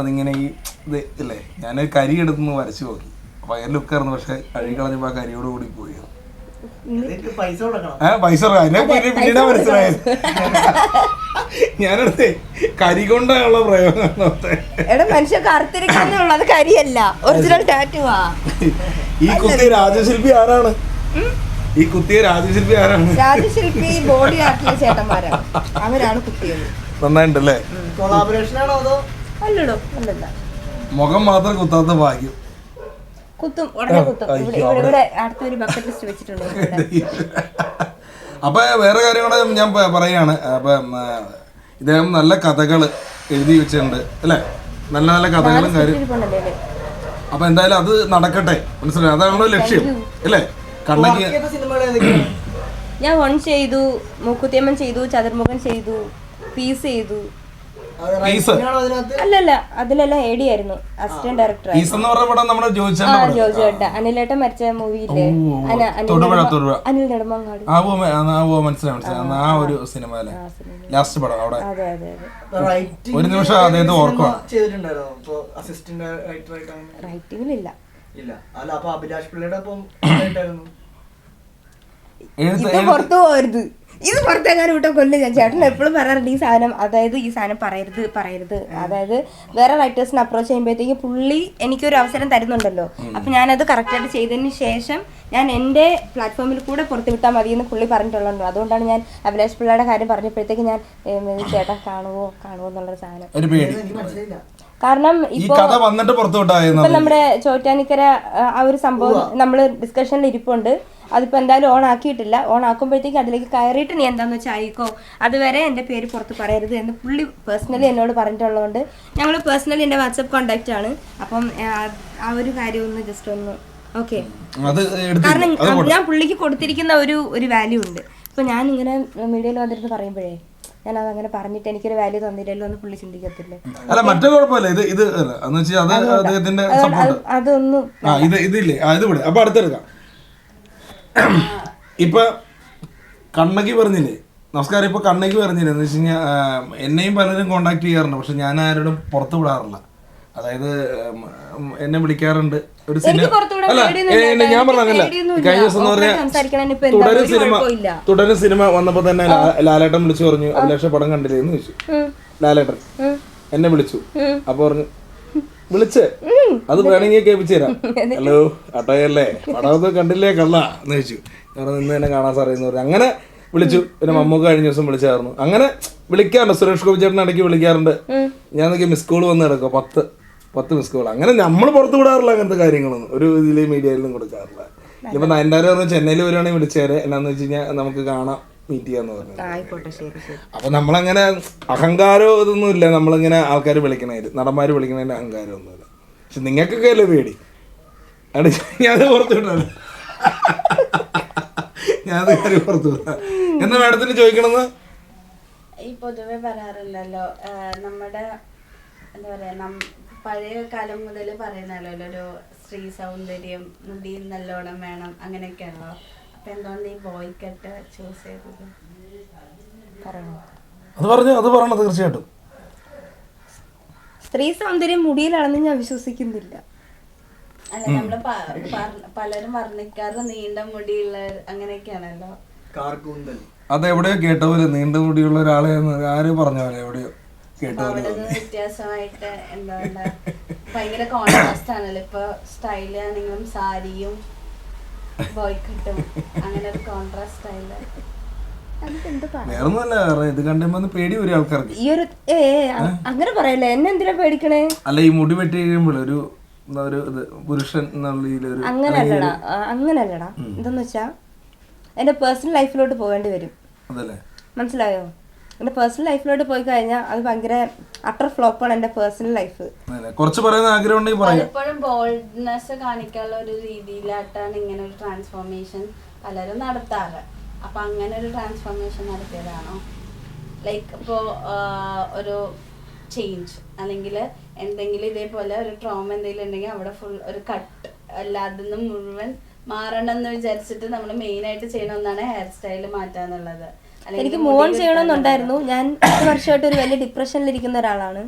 അതിങ്ങനെ ഈ ഇത് ഇല്ലേ? ഞാൻ കരി എടുത്തുനിന്ന് വരച്ചു നോക്കി. അപ്പൊ അതിന്റെ ലുക്കായിരുന്നു പക്ഷെ കഴുകി കളഞ്ഞപ്പോ ആ കരിയോട് കൂടി പോയി. പൈസ കൊടുക്കണം. പൈസ. അതിനെ പിന്നെ പിന്നീട് മനസ്സിലായത്. ഞാനടുത്തേ കരി കൊണ്ടുള്ള പ്രയോഗം. എടാ മനുഷ്യ കറുത്തിരിക്കാന്നുള്ളത് കരിയല്ല. ഒറിജിനൽ ടാറ്റുവാ ഈ കുത്തിയ രാജശില്പി ആരാണ്? ഈ കുത്തിയ രാജശില്പി ആരാണ്? രാജശില്പി ബോഡി ആർട്ടിലെ ചേട്ടന്മാരാണ്. അവരാണ് കുത്തിയത്. നന്നായിട്ടുണ്ടല്ലേ കൊളാബറേഷൻ ആണോ അതോ അല്ലടോ അല്ലല്ല. മുഖം മാത്രം കുത്താത്ത ഭാഗ്യം. കുത്തും ഉടനെ കുത്തും. ഇവിടെ ഇവിടെ ഇവിടെ അടുത്തൊരു ബക്കറ്റ് ലിസ്റ്റ് വെച്ചിട്ടുണ്ട് ഇവിടെ. അപ്പൊ വേറെ കാര്യങ്ങളെ ഞാൻ പ- പറയാണ്. അപ്പൊ ആ, ഇദ്ദേഹം നല്ല കഥകൾ എഴുതി വെച്ചിട്ടുണ്ട് അല്ലേ? നല്ല നല്ല കഥകളും കാര്യം. ഇരിപ്പുണ്ടല്ലേ ഇതിൽ? അപ്പൊ എന്തായാലും അത് നടക്കട്ടെ. മനസ്സിലായി? അതാണ് ലക്ഷ്യം അല്ലേ? കണ്ണകി സിനിമകൾ ഏതൊക്കെയാണ്? ഞാൻ വൺ ചെയ്തു മൂക്കുത്തിയമ്മൻ ചെയ്തു ചതുർമുഖൻ ചെയ്തു പീസ് ചെയ്തു. അല്ലല്ല അതിലെല്ലാം എ ഡി ആയിരുന്നു. അസിസ്റ്റന്റ് ഡയറക്ടർ ഏട്ട അനിലേട്ടൻ മരിച്ച മൂവിയില്ലേ അനിൽ നെടുമങ്ങാട്. ആ ഒരു സിനിമ അല്ലേ? ലാസ്റ്റ് പടം അവിടെ. അതെ അതെ അതെ. ഒരു നിമിഷം അതായത് ഓർക്കുക. റൈറ്റിംഗിലില്ല ഇല്ല. അല്ല അപ്പൊ അഭിലാഷ് പിള്ളയുടെ ഒപ്പം എഴുത്ത് ഇത് പുറത്തു പോകരുത് ഇത് പുറത്തെങ്ങാനും വിട്ട കൊല്ലും ഞാൻ. ചേട്ടൻ എപ്പോഴും പറയാറുണ്ട് ഈ സാധനം അതായത് ഈ സാധനം പറയരുത് പറയരുത്. അതായത് വേറെ റൈറ്റേഴ്സിനെ അപ്രോച്ച് ചെയ്യുമ്പോഴത്തേക്ക് പുള്ളി എനിക്കൊരു അവസരം തരുന്നുണ്ടല്ലോ. അപ്പൊ ഞാനത് കറക്റ്റായിട്ട് ചെയ്തതിന് ശേഷം ഞാൻ എന്റെ പ്ലാറ്റ്ഫോമിൽ കൂടെ പുറത്ത് വിട്ടാൽ മതി എന്ന് പുള്ളി പറഞ്ഞിട്ടുള്ളൂ അതുകൊണ്ടാണ് ഞാൻ അഭിലാഷ് പിള്ളയുടെ കാര്യം പറഞ്ഞപ്പോഴത്തേക്ക് ഞാൻ ചേട്ടാ കാണുമോ കാണുമോ എന്നുള്ളൊരു സാധനം. കാരണം ഈ ഇപ്പൊ നമ്മുടെ ചോറ്റാനിക്കര ആ, ആ ഒരു സംഭവം നമ്മൾ ഡിസ്കഷനിൽ ഇരിപ്പുണ്ട്. അതിപ്പോ എന്തായാലും ഓൺ ആക്കിയിട്ടില്ല. ഓൺ ആക്കുമ്പോഴത്തേക്ക് അതിലേക്ക് കയറിയിട്ട് നീ എന്താണെന്ന് വെച്ചാൽ ആയിക്കോ. അതുവരെ എന്റെ പേര് പുറത്ത് പറയരുത് എന്ന് പുള്ളി പേഴ്സണലി എന്നോട് പറഞ്ഞിട്ടുള്ളതുകൊണ്ട് ഞങ്ങൾ പേഴ്സണലി എന്റെ വാട്സപ്പ് കോൺടാക്റ്റ് ആണ്. അപ്പം ആ, ഒരു കാര്യം ഒന്ന് ജസ്റ്റ് ഒന്ന് ഓക്കെ കാരണം ഞാൻ പുള്ളിക്ക് കൊടുത്തിരിക്കുന്ന ഒരു ഒരു വാല്യൂ ഉണ്ട്. ഇപ്പം ഞാൻ ഇങ്ങനെ മീഡിയയിൽ വന്നിരുന്ന് പറയുമ്പോഴേ ഞാൻ അങ്ങനെ പറഞ്ഞിട്ട് എനിക്കൊരു വാല്യൂ തന്നില്ലല്ലോ എന്ന് പുള്ളി ചിന്തിക്കത്തില്ലേ? അല്ല മറ്റേ കുഴപ്പമില്ല. ഇത് ഇത് അതൊന്നും അപ്പൊ അടുത്തെടുക്കാം. ഇപ്പൊ കണ്ണകി പറഞ്ഞില്ലേ? നമസ്കാരം ഇപ്പൊ കണ്ണകി പറഞ്ഞില്ലേ? എന്ന് വെച്ച് കഴിഞ്ഞാൽ എന്നെയും പലരും കോണ്ടാക്ട് ചെയ്യാറുണ്ട്. പക്ഷെ ഞാൻ ആരോടും പുറത്തു വിടാറില്ല. അതായത് എന്നെ വിളിക്കാറുണ്ട്. ഒരു സിനിമ അല്ല ഞാൻ പറഞ്ഞല്ല. കഴിഞ്ഞ ദിവസം എന്ന് പറഞ്ഞാൽ തുടരും സിനിമ. തുടരും സിനിമ വന്നപ്പോ തന്നെ ലാലേട്ടൻ വിളിച്ചു പറഞ്ഞു. അഭിലാഷ പടം കണ്ടില്ലേ എന്ന് ചോദിച്ചു. ലാലേട്ടൻ. എന്നെ വിളിച്ചു. അപ്പൊ പറഞ്ഞു വിളിച്ചേ. അത് വേണമെങ്കിൽ കേൾപ്പിച്ചു തരാം. ഹലോ അട്ടയല്ലേ പടമൊക്കെ കണ്ടില്ലേ? കള്ള? എന്ന് ചോദിച്ചു. കാരണം നിന്ന് തന്നെ കാണാൻ സാറേ എന്ന് പറഞ്ഞു. അങ്ങനെ വിളിച്ചു. പിന്നെ മമ്മൂക്ക് കഴിഞ്ഞ ദിവസം വിളിച്ചായിരുന്നു. അങ്ങനെ വിളിക്കാറുണ്ട്. സുരേഷ് ഗോപി ചേട്ടൻ ഇടയ്ക്ക് വിളിക്കാറുണ്ട്. ഞാൻ നോക്കി മിസ് കോൾ വന്ന് കിടക്കുക പത്ത് പത്ത് മിസ് കോൾ അങ്ങനെ നമ്മൾ പുറത്തു വിടാറില്ല അങ്ങനത്തെ കാര്യങ്ങളൊന്നും. ഒരു ഇതിലെ മീഡിയയിലും കൊടുക്കാറില്ല. ഇപ്പൊ നയൻതാര പറഞ്ഞു ചെന്നൈയിൽ വരുവാണെങ്കിൽ വിളിച്ചേരെ. എന്നാന്ന് വെച്ച് കഴിഞ്ഞാൽ നമുക്ക് കാണാം. മീറ്റ് ചെയ്യാന്ന് പറഞ്ഞത് അപ്പൊ നമ്മളങ്ങനെ അഹങ്കാരോ ഇതൊന്നും ഇല്ല. നമ്മളിങ്ങനെ ആൾക്കാർ വിളിക്കണേൽ നടന്മാര് വിളിക്കണതിന്റെ അഹങ്കാരം ഒന്നുമില്ല പക്ഷെ നിങ്ങൾക്കൊക്കെ അല്ലേ പേടി? ആണ് ഞാൻ പുറത്തു വിടാണ് ഞാനത് കാര്യം പുറത്തു എന്നാ മാഡത്തിന് ചോദിക്കണമെന്ന് ഈ പൊതുവെ പറയാറില്ലല്ലോ നമ്മുടെ എന്താ പറയാ പഴയ കാലം മുതൽ പറയുന്നല്ലോ ഒരു സ്ത്രീ സൗന്ദര്യം മുടിയിൽ നല്ലോണം വേണം അങ്ങനെയൊക്കെയാണല്ലോ. അപ്പൊ എന്തുകൊണ്ട് ഈ ബോയ് കട്ട് ചൂസ് ചെയ്തത്? അത് പറഞ്ഞു അത് പറയണം തീർച്ചയായിട്ടും. സ്ത്രീ സൗന്ദര്യം മുടിയിലാണെന്ന് ഞാൻ വിശ്വസിക്കുന്നില്ല. അല്ല നമ്മൾ പ- പറ- പലരും വർണിക്കാറ് നീണ്ട മുടിയുള്ള അങ്ങനെയൊക്കെയാണല്ലോ. കാർക്കൂന്തൽ അത് എവിടെയോ കേട്ട പോലെ നീണ്ട മുടിയുള്ള ഒരാളെ ആര് പറഞ്ഞ പോലെ എവിടെയോ കേട്ട അപ്പൊ പോലെ അവിടെ തോന്നി. വ്യത്യാസമായിട്ട് എന്താ പറയാ ഭയങ്കര കോൺട്രാസ്റ്റ് ആണല്ലോ. ഇപ്പൊ സ്റ്റൈൽ ആണെങ്കിലും സാരിയും അങ്ങനെ ഒരു കോൺട്രാസ്റ്റ് വേറൊന്നുമല്ല കാരണം ഇത് കണ്ടുമ്പോ പേടി ഒരു ആൾക്കാർക്ക്. ഈ ഒരു ഏ അങ്ങനെ പറയല്ലേ എന്നെ എന്തിനാ പേടിക്കണേ? അല്ല ഈ മുടി വെട്ടി കഴിയുമ്പോൾ ഒരു ഒരു പുരുഷൻ അങ്ങനല്ലടാ അങ്ങനല്ലടാ. എന്താന്ന് വെച്ചാ എന്റെ പേഴ്സണൽ ലൈഫിലോട്ട് പോകേണ്ടി വരും. അതല്ലേ? മനസ്സിലായോ? എന്റെ പേഴ്സണൽ ലൈഫിലോട്ട് പോയി കഴിഞ്ഞാൽ അത് ഭയങ്കര അട്ടർ ഫ്ലോപ്പാണ് എന്റെ പേഴ്സണൽ ലൈഫ് കുറച്ച് പറയുന്ന ആഗ്രഹം ഉണ്ടെങ്കിൽ പലപ്പോഴും ബോൾഡ്നെസ് കാണിക്കാനുള്ള ഒരു രീതിയിലായിട്ടാണ് ഇങ്ങനെ ഒരു ട്രാൻസ്ഫോർമേഷൻ പലരും നടത്താറ്. അപ്പൊ അങ്ങനെ ഒരു ട്രാൻസ്ഫോർമേഷൻ നടത്തിയതാണോ? ലൈക്ക് ഇപ്പോ ഒരു ചേഞ്ച് അല്ലെങ്കിൽ എന്തെങ്കിലും ഇതേപോലെ ഒരു ട്രോമ എന്തെങ്കിലും ഉണ്ടെങ്കിൽ അവിടെ ഫുൾ ഒരു കട്ട് അല്ലാതെ മുഴുവൻ മാറണം എന്ന് വിചാരിച്ചിട്ട് നമ്മൾ മെയിൻ ആയിട്ട് ചെയ്യണമെന്നാണ് ഹെയർ സ്റ്റൈൽ മാറ്റാന്നുള്ളത്. എനിക്ക് മൂവ് ഓൺ ചെയ്യണമെന്നുണ്ടായിരുന്നു. ഞാൻ പത്ത് വർഷമായിട്ട് ഒരു വലിയ ഡിപ്രഷനിലിരിക്കുന്ന ഒരാളാണ്.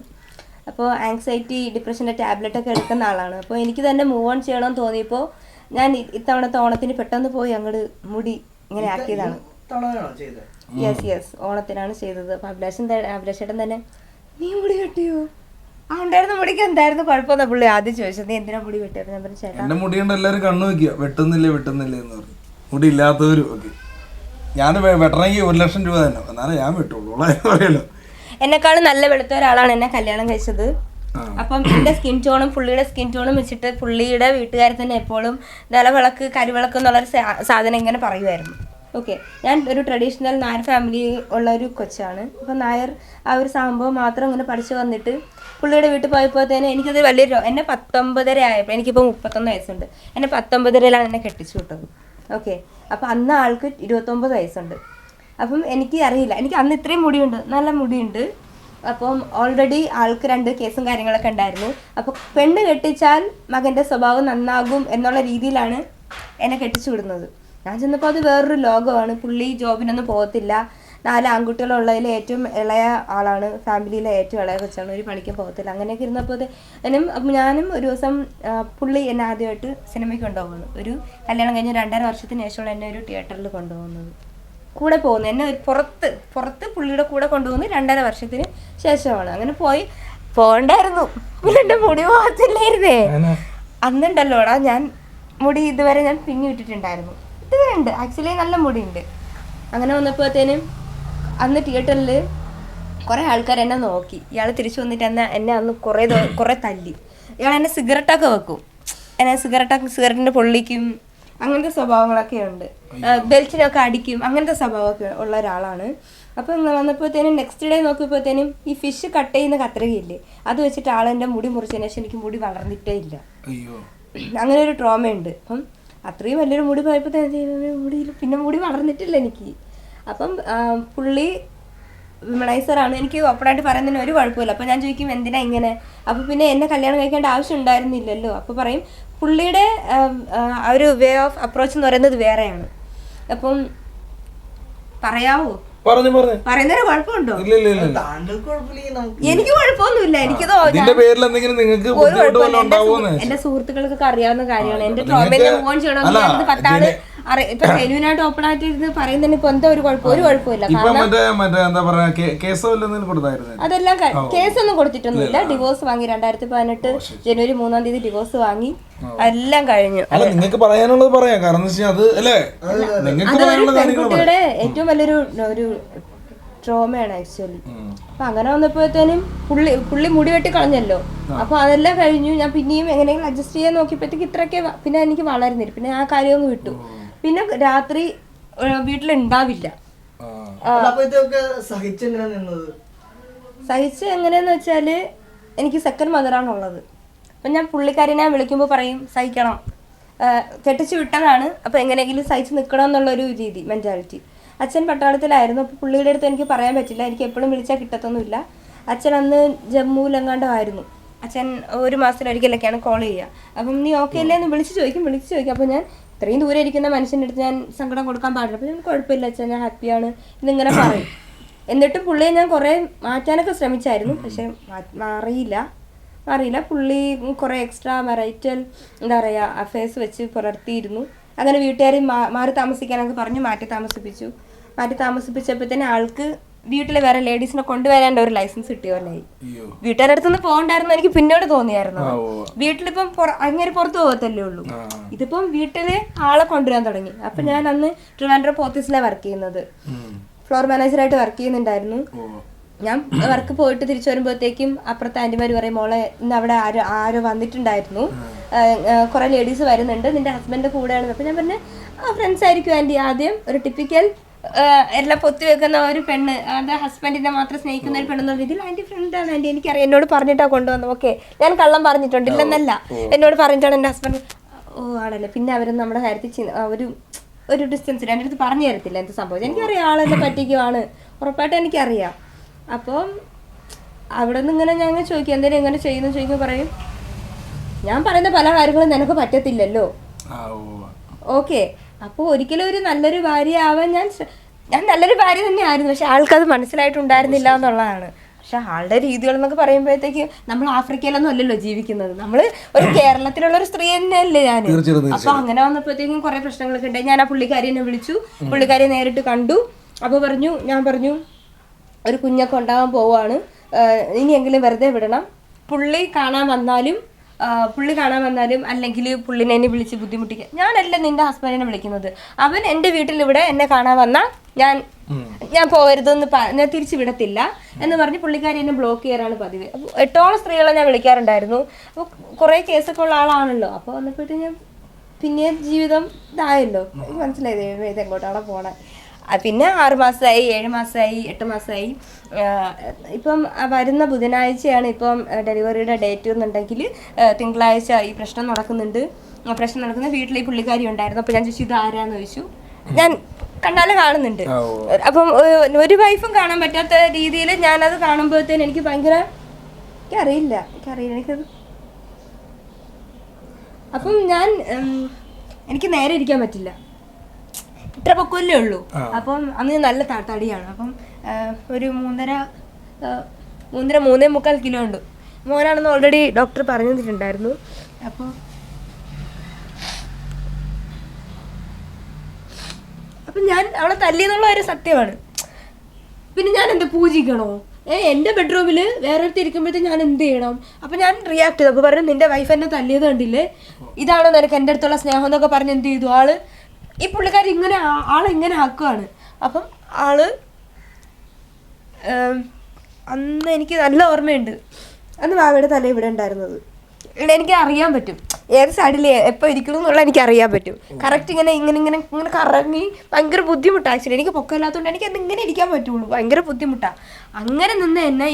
അപ്പോൾ ആങ്സൈറ്റി ഡിപ്രഷന്റെ ടാബ്ലറ്റ് ഒക്കെ എടുക്കുന്ന ആളാണ്. അപ്പോൾ എനിക്ക് തന്നെ മൂവ് ഓൺ ചെയ്യണമെന്ന് തോന്നിയപ്പോൾ ഞാൻ ഇത്തവണത്തെ ഓണത്തിന് പെട്ടെന്ന് പോയി അങ്ങോട്ട് മുടി ഇങ്ങനെ ആക്കിയതാണ്. യെസ് യെസ് ഓണത്തിനാണ് ചെയ്തത്. അപ്പോൾ അഭിലാഷൻ അഭിലാഷേട്ടൻ തന്നെ നീ മുടി കെട്ടിയോ? ആ ഉണ്ടായിരുന്ന മുടിക്ക് എന്തായിരുന്നു കുഴപ്പമെന്നാ പുള്ളി ആദ്യം ചോദിച്ചത്. നീ എന്തിനാ മുടി വെട്ടിയത് ഞാൻ പറഞ്ഞു ചേട്ടാ എന്റെ മുടി കൊണ്ട് എല്ലാവരും കണ്ണു വെക്കുക വെട്ടുന്നില്ലേ വെട്ടുന്നില്ലേ എന്ന് പറഞ്ഞു. മുടി ഇല്ലാത്തവരും ഒക്കെ. ഞാൻ വെട്ടണമെങ്കിൽ ഒരു ലക്ഷം രൂപ തന്നെ. എന്നാലേ ഞാൻ വെട്ടുള്ളൂ. പറയല്ലോ എന്നെക്കാളും നല്ല വെളുത്ത ഒരാളാണ് എന്നെ കല്യാണം കഴിച്ചത്. അപ്പം എന്റെ സ്കിൻ ടോണും പുള്ളിയുടെ സ്കിൻ ടോണും വെച്ചിട്ട് പുള്ളിയുടെ വീട്ടുകാർ തന്നെ എപ്പോഴും നിലവിളക്ക് കരിവിളക്ക് എന്നുള്ളൊരു സാധനം ഇങ്ങനെ പറയുമായിരുന്നു ഓക്കെ ഞാൻ ഒരു ട്രഡീഷണൽ നായർ ഫാമിലി ഉള്ള ഒരു കൊച്ചാണ്. അപ്പം നായർ ആ ഒരു സംഭവം മാത്രം ഇങ്ങനെ പഠിച്ചു വന്നിട്ട് പുള്ളിയുടെ വീട്ടിൽ പോയപ്പോൾ തന്നെ എനിക്കത് വലിയൊരു എന്നെ പത്തൊമ്പതര ആയപ്പോൾ എനിക്കിപ്പോൾ മുപ്പത്തൊന്ന് വയസ്സുണ്ട്. എന്നെ പത്തൊമ്പതരയിലാണ് എന്നെ കെട്ടിച്ചു വിട്ടത്. ഓക്കെ അപ്പം അന്ന് ആൾക്ക് ഇരുപത്തൊമ്പത് വയസ്സുണ്ട്. അപ്പം എനിക്ക് അറിയില്ല. എനിക്ക് അന്ന് ഇത്രയും മുടിയുണ്ട്. നല്ല മുടിയുണ്ട്. അപ്പം ഓൾറെഡി ആൾക്ക് രണ്ട് കേസും കാര്യങ്ങളൊക്കെ ഉണ്ടായിരുന്നു. അപ്പോൾ പെണ്ണ് കെട്ടിച്ചാൽ മകന്റെ സ്വഭാവം നന്നാകും എന്നുള്ള രീതിയിലാണ് എന്നെ കെട്ടിച്ചു വിടുന്നത്. ഞാൻ ചെന്നപ്പോൾ അത് വേറൊരു ലോകമാണ്. പുള്ളി ജോബിനൊന്നും പോകത്തില്ല. നാല് ആൺകുട്ടികളുള്ളതിൽ ഏറ്റവും ഇളയ ആളാണ് ഫാമിലിയിലെ ഏറ്റവും ഇളയ കൊച്ചാണ് ഒരു പണിക്ക് പോകത്തില്ല. അങ്ങനെയൊക്കെ ഇരുന്നപ്പോൾ എന്നും അപ്പം ഞാനും ഒരു ദിവസം പുള്ളി എന്നെ ആദ്യമായിട്ട് സിനിമയ്ക്ക് കൊണ്ടുപോകുന്നു. ഒരു കല്യാണം കഴിഞ്ഞ് രണ്ടര വർഷത്തിന് ശേഷമാണ് എന്നെ ഒരു തിയേറ്ററിൽ കൊണ്ടുപോകുന്നത്. കൂടെ പോകുന്നു. എന്നെ ഒരു പുറത്ത് പുറത്ത് പുള്ളിയുടെ കൂടെ കൊണ്ടുപോകുന്നു രണ്ടര വർഷത്തിന് ശേഷമാണ്. അങ്ങനെ പോയി പോകണ്ടായിരുന്നു. പിന്നെ എന്റെ മുടി പോകത്തില്ലായിരുന്നേ. അന്നുണ്ടല്ലോടാ ഞാൻ മുടി ഇതുവരെ ഞാൻ പിന്നി വിട്ടിട്ടുണ്ടായിരുന്നു ഇതുവരെ ഉണ്ട്. ആക്ച്വലി നല്ല മുടിയുണ്ട്. അങ്ങനെ വന്നപ്പോഴത്തേനും അന്ന് തിയേറ്ററിൽ കുറേ ആൾക്കാർ എന്നെ നോക്കി. ഇയാൾ തിരിച്ചു വന്നിട്ട് എന്നെ എന്നെ അന്ന് കുറേ കുറെ തല്ലി. ഇയാൾ എന്നെ സിഗരറ്റൊക്കെ വെക്കും. എന്നെ സിഗരറ്റൊക്കെ സിഗരറ്റിന്റെ പൊള്ളിക്കും. അങ്ങനത്തെ സ്വഭാവങ്ങളൊക്കെ ഉണ്ട്. ബെൽറ്റിനൊക്കെ അടിക്കും. അങ്ങനത്തെ സ്വഭാവമൊക്കെ ഉള്ള ഒരാളാണ്. അപ്പം ഇങ്ങനെ വന്നപ്പോഴത്തേനും നെക്സ്റ്റ് ഡേ നോക്കിയപ്പോഴത്തേനും ഈ ഫിഷ് കട്ട് ചെയ്യുന്ന കത്രികയില്ലേ അത് വെച്ചിട്ട് ആളെന്റെ മുടി മുറിച്ചതിന് ശേഷം എനിക്ക് മുടി വളർന്നിട്ടേ ഇല്ല. അങ്ങനെ ഒരു ട്രോമയുണ്ട് അപ്പം അത്രയും വലിയൊരു മുടി പോയപ്പോൾ മുടി പിന്നെ മുടി വളർന്നിട്ടില്ല എനിക്ക്. അപ്പം പുള്ളി പുള്ളി വിമണൈസറാണ്. എനിക്ക് ഓപ്പണായിട്ട് പറയുന്നതിന് ഒരു കുഴപ്പമില്ല. അപ്പം ഞാൻ ചോദിക്കും എന്തിനാ ഇങ്ങനെ? അപ്പം പിന്നെ എന്നെ കല്യാണം കഴിക്കേണ്ട ആവശ്യം ഉണ്ടായിരുന്നില്ലല്ലോ. അപ്പോൾ പറയും പുള്ളിയുടെ ആ, ഒരു വേ ഓഫ് അപ്രോച്ച് എന്ന് പറയുന്നത് വേറെയാണ്. അപ്പം പറയാവോ? പറഞ്ഞു പറഞ്ഞു. പറയുന്നതിന് കുഴപ്പമുണ്ടോ? എനിക്ക് കുഴപ്പമൊന്നുമില്ല. എനിക്കതോ ഇതിന്റെ പേരിൽ എന്തെങ്കിലും നിങ്ങൾക്ക് ഒരു കുഴപ്പമില്ല. എന്റെ സുഹൃത്തുക്കൾക്കൊക്കെ അറിയാവുന്ന കാര്യമാണ്. എന്റെ നിങ്ങൾക്ക് ഞാൻ ഫോൺ ചെയ്യണമെങ്കിൽ പത്താൾ ഇപ്പൊ ജെന്യൂനായിട്ട് ഓപ്പൺ ആയിട്ട് ഇരുന്ന് പറയുന്നതിന് ഇപ്പൊ എന്താ ഒരു കുഴപ്പം? ഒരു കുഴപ്പമില്ല ഇപ്പൊ മറ്റേ മറ്റേ എന്താ പറയാ കേസോ അതെല്ലാം കേസൊന്നും കൊടുത്തിട്ടൊന്നുമില്ല. ഡിവോഴ്സ് വാങ്ങി രണ്ടായിരത്തി പതിനെട്ട് ജനുവരി മൂന്നാം തീയതി ഡിവോഴ്സ് വാങ്ങി. എല്ലാം കഴിഞ്ഞു. അല്ല നിങ്ങൾക്ക് പറയാനുള്ളത് പറയാം. കാരണം അത് അല്ലേ? നിങ്ങൾക്ക് പെൺകുട്ടിയുടെ ഏറ്റവും വലിയൊരു ഒരു ട്രോമയാണ് ആക്ച്വലി അപ്പൊ അങ്ങനെ വന്നപ്പോഴത്തേനും പുള്ളി പുള്ളി മുടി വെട്ടി കളഞ്ഞല്ലോ. അപ്പൊ അതെല്ലാം കഴിഞ്ഞു. ഞാൻ പിന്നെയും എങ്ങനെയെങ്കിലും അഡ്ജസ്റ്റ് ചെയ്യാൻ നോക്കിയപ്പോഴത്തേക്ക് ഇത്രയൊക്കെ പിന്നെ എനിക്ക് വളരുന്നില്ല പിന്നെ ആ കാര്യമൊന്നും വിട്ടു. പിന്നെ രാത്രി വീട്ടിലുണ്ടാവില്ല. അപ്പൊ സഹിച്ച് എങ്ങനെയാന്ന് വെച്ചാൽ എനിക്ക് സെക്കൻഡ് മദറാണുള്ളത് അപ്പം ഞാൻ പുള്ളിക്കാരിനെ വിളിക്കുമ്പോൾ പറയും സഹിക്കണം. കെട്ടിച്ചു വിട്ടതാണ്. അപ്പോൾ എങ്ങനെയെങ്കിലും സഹിച്ച് നിൽക്കണം എന്നുള്ളൊരു രീതി മെന്റാലിറ്റി അച്ഛൻ പട്ടാളത്തിലായിരുന്നു. അപ്പോൾ പുള്ളിയുടെ അടുത്ത് എനിക്ക് പറയാൻ പറ്റില്ല. എനിക്ക് എപ്പോഴും വിളിച്ചാൽ കിട്ടത്തൊന്നുമില്ല. അച്ഛൻ അന്ന് ജമ്മുവിലെങ്ങാണ്ടോ ആയിരുന്നു അച്ഛൻ ഒരു മാസത്തിലൊരിക്കലൊക്കെയാണ് കോൾ ചെയ്യുക. അപ്പം നീ ഓക്കെ അല്ലേ എന്ന് വിളിച്ച് ചോദിക്കും. വിളിച്ച് ചോദിക്കും. അപ്പോൾ ഞാൻ ഇത്രയും ദൂരെ ഇരിക്കുന്ന മനുഷ്യന്റെ അടുത്ത് ഞാൻ സങ്കടം കൊടുക്കാൻ പാടില്ല. അപ്പോൾ ഞാൻ കുഴപ്പമില്ല അച്ഛൻ ഞാൻ ഹാപ്പിയാണ്. ഇതിങ്ങനെ പറയും. എന്നിട്ടും പുള്ളിയെ ഞാൻ കുറേ മാറ്റാനൊക്കെ ശ്രമിച്ചായിരുന്നു. പക്ഷെ മാറിയില്ല. മാറിയില്ല. പുള്ളി കുറേ എക്സ്ട്രാ മറൈറ്റൽ എന്താ പറയുക അഫയേഴ്സ് വെച്ച് പുലർത്തിയിരുന്നു. അങ്ങനെ വീട്ടുകാർ മാറി താമസിക്കാനൊക്കെ പറഞ്ഞു. മാറ്റി താമസിപ്പിച്ചു. മാറ്റി താമസിപ്പിച്ചപ്പോൾ തന്നെ ആൾക്ക് വീട്ടിൽ വേറെ ലേഡീസിനെ കൊണ്ടുവരാണ്ട് ഒരു ലൈസൻസ് കിട്ടിയ പോലെയായി വീട്ടുകാരുടെ അടുത്തുനിന്ന് പോകണ്ടായിരുന്നു എനിക്ക് പിന്നോട് തോന്നിയായിരുന്നു. വീട്ടിലിപ്പം അങ്ങനെ പുറത്തു പോകത്തല്ലേ ഉള്ളൂ. ഇതിപ്പം വീട്ടിൽ ആളെ കൊണ്ടുവരാൻ തുടങ്ങി. അപ്പൊ ഞാൻ അന്ന് ട്രിവാൻഡ്രം പോത്തീസിലാണ് വർക്ക് ചെയ്യുന്നത്. ഫ്ലോർ മാനേജറായിട്ട് വർക്ക് ചെയ്യുന്നുണ്ടായിരുന്നു. ഞാൻ വർക്ക് പോയിട്ട് തിരിച്ചു വരുമ്പോഴത്തേക്കും അപ്പുറത്തെ ആന്റിമാര് പറയും മോളെ ഇന്ന് അവിടെ ആരോ ആരോ വന്നിട്ടുണ്ടായിരുന്നു. കുറെ ലേഡീസ് വരുന്നുണ്ട്. നിന്റെ ഹസ്ബൻഡ് കൂടെയാണ്. അപ്പൊ ഞാൻ പറഞ്ഞ ഫ്രണ്ട്സ് ആയിരിക്കും ആന്റി ആദ്യം ഒരു ടിപ്പിക്കൽ എല്ലാം പൊത്തി വെക്കുന്ന ഒരു പെണ്ണ്. അത് ഹസ്ബൻഡിനെ മാത്രം സ്നേഹിക്കുന്ന ഒരു പെണ്ണെന്നുള്ള രീതിയിൽ ആന്റി ആണ്. ആന്റി എനിക്കറിയാം എന്നോട് പറഞ്ഞിട്ടാ കൊണ്ടുവന്നു. ഓക്കെ ഞാൻ കള്ളം പറഞ്ഞിട്ടുണ്ട്. ഇല്ലെന്നല്ല. എന്നോട് പറഞ്ഞിട്ടാണ് എന്റെ ഹസ്ബൻഡ് ഓ ആണല്ലേ. പിന്നെ അവരും നമ്മുടെ കാര്യത്തിൽ ഒരു ഒരു ഡിസ്റ്റൻസിൽ എന്റെ അടുത്ത് പറഞ്ഞു തരത്തില്ല എന്ത് സംഭവിച്ചു എനിക്കറിയാം ആളെന്നെ പറ്റിക്കുവാണ്. ഉറപ്പായിട്ടും എനിക്കറിയാം. അപ്പം അവിടെ നിന്ന് ഇങ്ങനെ ഞങ്ങൾ ചോദിക്കും. എന്തെങ്കിലും എങ്ങനെ ചെയ്യുന്നു? ചോദിക്കുമ്പോൾ പറയും ഞാൻ പറയുന്ന പല കാര്യങ്ങളും നിനക്ക് പറ്റത്തില്ലല്ലോ. ഓക്കെ അപ്പോൾ ഒരിക്കലും ഒരു നല്ലൊരു ഭാര്യ ആവാൻ ഞാൻ ഞാൻ നല്ലൊരു ഭാര്യ തന്നെയായിരുന്നു. പക്ഷെ ആൾക്കത് മനസ്സിലായിട്ടുണ്ടായിരുന്നില്ല എന്നുള്ളതാണ്. പക്ഷെ ആളുടെ രീതികൾ എന്നൊക്കെ പറയുമ്പോഴത്തേക്ക് നമ്മൾ ആഫ്രിക്കയിലൊന്നും അല്ലല്ലോ ജീവിക്കുന്നത്. നമ്മൾ ഒരു കേരളത്തിലുള്ള ഒരു സ്ത്രീ തന്നെയല്ലേ ഞാൻ. അപ്പൊ അങ്ങനെ വന്നപ്പോഴത്തേക്കും കുറെ പ്രശ്നങ്ങളൊക്കെ ഉണ്ടായി. ഞാൻ ആ പുള്ളിക്കാരിനെ വിളിച്ചു. പുള്ളിക്കാരിയെ നേരിട്ട് കണ്ടു. അപ്പൊ പറഞ്ഞു ഞാൻ പറഞ്ഞു ഒരു കുഞ്ഞൊക്കെ ഉണ്ടാകാൻ പോവാണ്. ഇനിയെങ്കിലും വെറുതെ വിടണം. പുള്ളി കാണാൻ വന്നാലും പുള്ളി കാണാൻ വന്നാലും അല്ലെങ്കിൽ പുള്ളിനെ എന്നെ വിളിച്ച് ബുദ്ധിമുട്ടിക്കുക ഞാനല്ല നിന്റെ ഹസ്ബൻഡിനെ വിളിക്കുന്നത്. അവൻ എന്റെ വീട്ടിൽ ഇവിടെ എന്നെ കാണാൻ വന്നാൽ ഞാൻ ഞാൻ പോകരുതെന്ന് ഞാൻ തിരിച്ചു വിടത്തില്ല എന്ന് പറഞ്ഞ് പുള്ളിക്കാരി എന്നെ ബ്ലോക്ക് ചെയ്യാറാണ് പതിവ്. അപ്പോൾ എട്ടോളം സ്ത്രീകളെ ഞാൻ വിളിക്കാറുണ്ടായിരുന്നു. അപ്പോൾ കുറേ കേസൊക്കെ ഉള്ള ആളാണല്ലോ. അപ്പോൾ വന്നപ്പോഴത്തേക്ക് ഞാൻ പിന്നെ ജീവിതം ഇതായല്ലോ. മനസ്സിലായി ഇത് എങ്ങോട്ടാണ് പോണേ? പിന്നെ ആറ് മാസമായി ഏഴ് മാസമായി എട്ട് മാസമായി ഇപ്പം വരുന്ന ബുധനാഴ്ചയാണ് ഇപ്പം ഡെലിവറിയുടെ ഡേറ്റ് എന്നുണ്ടെങ്കിൽ തിങ്കളാഴ്ച ഈ പ്രശ്നം നടക്കുന്നുണ്ട്. പ്രശ്നം നടക്കുന്ന വീട്ടിൽ ഈ പുള്ളിക്കാരി ഉണ്ടായിരുന്നു. അപ്പോൾ ഞാൻ ചോദിച്ചു ഇത് ആരാന്ന്? ചോദിച്ചു. ഞാൻ കണ്ടാലും കാണുന്നുണ്ട്. അപ്പം ഒരു- ഒരു വൈഫും കാണാൻ പറ്റാത്ത രീതിയിൽ ഞാനത് കാണുമ്പോഴത്തേന് എനിക്ക് ഭയങ്കര എനിക്കറിയില്ല എനിക്കറിയില്ല എനിക്കത് അപ്പം ഞാൻ എനിക്ക് നേരെ ഇരിക്കാൻ പറ്റില്ല. ഇത്ര പൊക്കമല്ലേ ഉള്ളൂ. അപ്പം അന്ന് നല്ല തടിയാണ് അപ്പം ഒരു മൂന്നര മൂന്നര മൂന്നേ മുക്കാൽ കിലോ ഉണ്ട്. മോനാണെന്ന് ഓൾറെഡി ഡോക്ടർ പറഞ്ഞു തന്നിട്ടുണ്ടായിരുന്നു അപ്പോൾ അപ്പം ഞാൻ അവളെ തല്ലിയെന്നുള്ള ഒരു സത്യമാണ്. പിന്നെ ഞാൻ എന്താ പൂജിക്കണോ? ഏ എന്റെ ബെഡ്റൂമിൽ വേറൊരുത്തി ഇരിക്കുമ്പോഴത്തേക്ക് ഞാൻ എന്ത് ചെയ്യണം? അപ്പം ഞാൻ റിയാക്ട് ചെയ്തു. അപ്പോൾ പറഞ്ഞു നിന്റെ വൈഫ് എന്നെ തല്ലിയത് കണ്ടില്ലേ? ഇതാണോ നിനക്ക് എന്റെ അടുത്തുള്ള സ്നേഹം എന്നൊക്കെ പറഞ്ഞ് എന്ത് ചെയ്തു ആൾ? ഈ പുള്ളിക്കാരി ഇങ്ങനെ ആളിങ്ങനെ ആക്കുവാണ്. അപ്പം ആൾ അന്ന് എനിക്ക് നല്ല ഓർമ്മയുണ്ട്. അന്ന് ബാബയുടെ തല ഇവിടെ ഉണ്ടായിരുന്നത്. എനിക്ക് അറിയാൻ പറ്റും. ഏത് സൈഡിൽ എപ്പോൾ ഇരിക്കണം എന്നുള്ള എനിക്ക് അറിയാൻ പറ്റും. കറക്റ്റ് ഇങ്ങനെ ഇങ്ങനെ ഇങ്ങനെ ഇങ്ങനെ കറങ്ങി ഭയങ്കര ബുദ്ധിമുട്ടാണ് ആക്ച്വലി എനിക്ക് പൊക്കമില്ലാത്തതുകൊണ്ട് എനിക്ക് അത് ഇങ്ങനെ ഇരിക്കാൻ പറ്റുള്ളൂ. ഭയങ്കര ബുദ്ധിമുട്ടാണ് അങ്ങനെ നിന്ന് എന്നെ